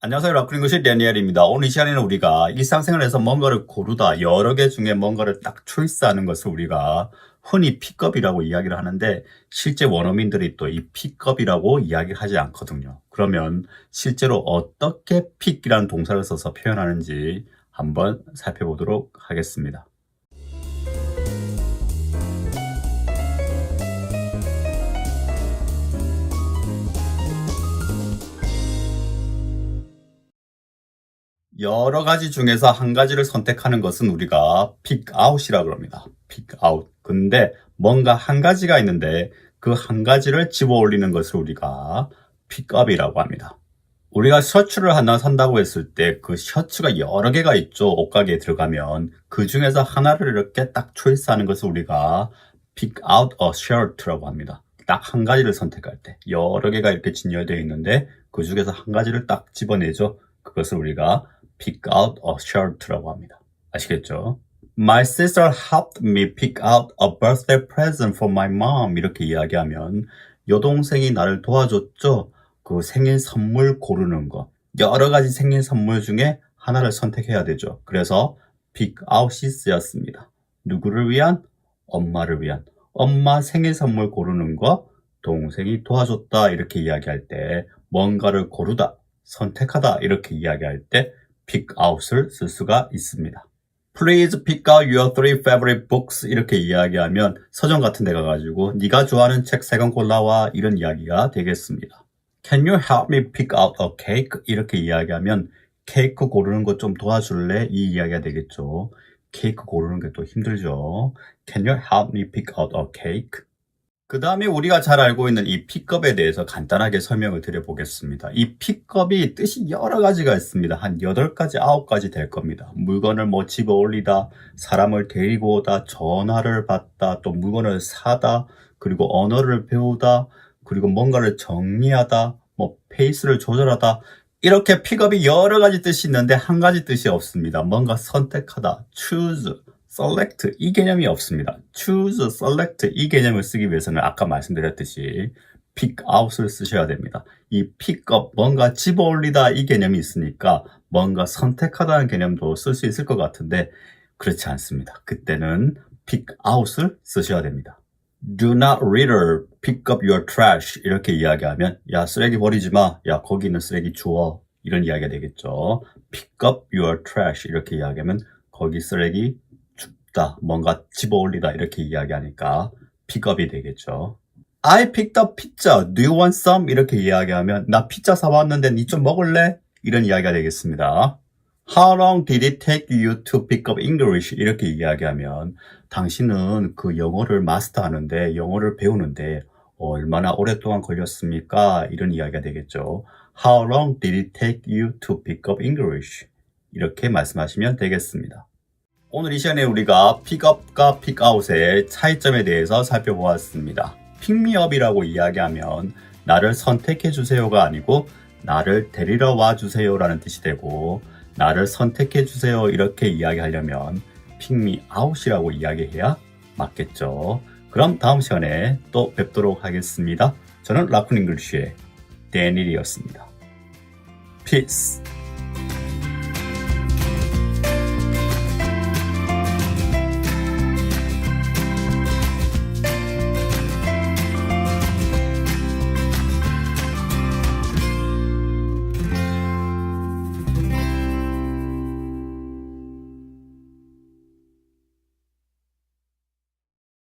안녕하세요. 라쿠링그시 데니엘입니다. 오늘 이 시간에는 우리가 일상생활에서 뭔가를 고르다 여러 개 중에 뭔가를 딱 초이스하는 것을 우리가 흔히 픽업이라고 이야기를 하는데 실제 원어민들이 또 이 픽업이라고 이야기를 하지 않거든요. 그러면 실제로 어떻게 픽이라는 동사를 써서 표현하는지 한번 살펴보도록 하겠습니다. 여러 가지 중에서 한 가지를 선택하는 것은 우리가 픽아웃이라고 합니다. 픽아웃. 근데 뭔가 한 가지가 있는데 그 한 가지를 집어 올리는 것을 우리가 픽업이라고 합니다. 우리가 셔츠를 하나 산다고 했을 때 그 셔츠가 여러 개가 있죠. 옷가게에 들어가면 그 중에서 하나를 이렇게 딱 초이스하는 것을 우리가 pick out a shirt라고 합니다. 딱 한 가지를 선택할 때 여러 개가 이렇게 진열되어 있는데 그 중에서 한 가지를 딱 집어내죠. 그것을 우리가 pick out a shirt라고 합니다. 아시겠죠? My sister helped me pick out a birthday present for my mom. 이렇게 이야기하면 여동생이 나를 도와줬죠. 그 생일 선물 고르는 거. 여러 가지 생일 선물 중에 하나를 선택해야 되죠. 그래서 pick out이 쓰였습니다. 누구를 위한? 엄마를 위한. 엄마 생일 선물 고르는 거 동생이 도와줬다 이렇게 이야기할 때 뭔가를 고르다, 선택하다 이렇게 이야기할 때 pick out을 쓸 수가 있습니다. Please pick out your three favorite books 이렇게 이야기하면 서점 같은 데 가가지고 네가 좋아하는 책 세 권 골라와 이런 이야기가 되겠습니다. Can you help me pick out a cake? 이렇게 이야기하면 케이크 고르는 거좀 도와줄래? 이 이야기가 되겠죠. 케이크 고르는 게 또 힘들죠. Can you help me pick out a cake? 그 다음에 우리가 잘 알고 있는 이 픽업에 대해서 간단하게 설명을 드려보겠습니다. 이 픽업이 뜻이 여러 가지가 있습니다. 한 8가지, 9가지 될 겁니다. 물건을 뭐 집어 올리다, 사람을 데리고 오다, 전화를 받다, 또 물건을 사다, 그리고 언어를 배우다, 그리고 뭔가를 정리하다, 뭐 페이스를 조절하다, 이렇게 픽업이 여러 가지 뜻이 있는데 한 가지 뜻이 없습니다. 뭔가 선택하다, choose, select 이 개념이 없습니다. choose, select 이 개념을 쓰기 위해서는 아까 말씀드렸듯이 pick out을 쓰셔야 됩니다. 이 pick up 뭔가 집어 올리다 이 개념이 있으니까 뭔가 선택하다는 개념도 쓸 수 있을 것 같은데 그렇지 않습니다. 그때는 pick out을 쓰셔야 됩니다. Do not litter, pick up your trash 이렇게 이야기하면 야 쓰레기 버리지 마, 야 거기 있는 쓰레기 주워 이런 이야기가 되겠죠. Pick up your trash 이렇게 이야기하면 거기 쓰레기 줍다, 뭔가 집어올리다 이렇게 이야기하니까 픽업이 되겠죠. I picked up pizza. Do you want some? 이렇게 이야기하면 나 피자 사왔는데 니 좀 먹을래? 이런 이야기가 되겠습니다. How long did it take you to pick up English? 이렇게 이야기하면 당신은 그 영어를 마스터하는데 영어를 배우는데 얼마나 오랫동안 걸렸습니까? 이런 이야기가 되겠죠. How long did it take you to pick up English? 이렇게 말씀하시면 되겠습니다. 오늘 이 시간에 우리가 픽업과 픽아웃의 차이점에 대해서 살펴보았습니다. 픽미업이라고 이야기하면 나를 선택해 주세요가 아니고 나를 데리러 와 주세요라는 뜻이 되고 나를 선택해 주세요 이렇게 이야기하려면 픽미아웃이라고 이야기해야 맞겠죠. 그럼 다음 시간에 또 뵙도록 하겠습니다. 저는 라쿤 잉글리쉬의 데니리였습니다. Peace.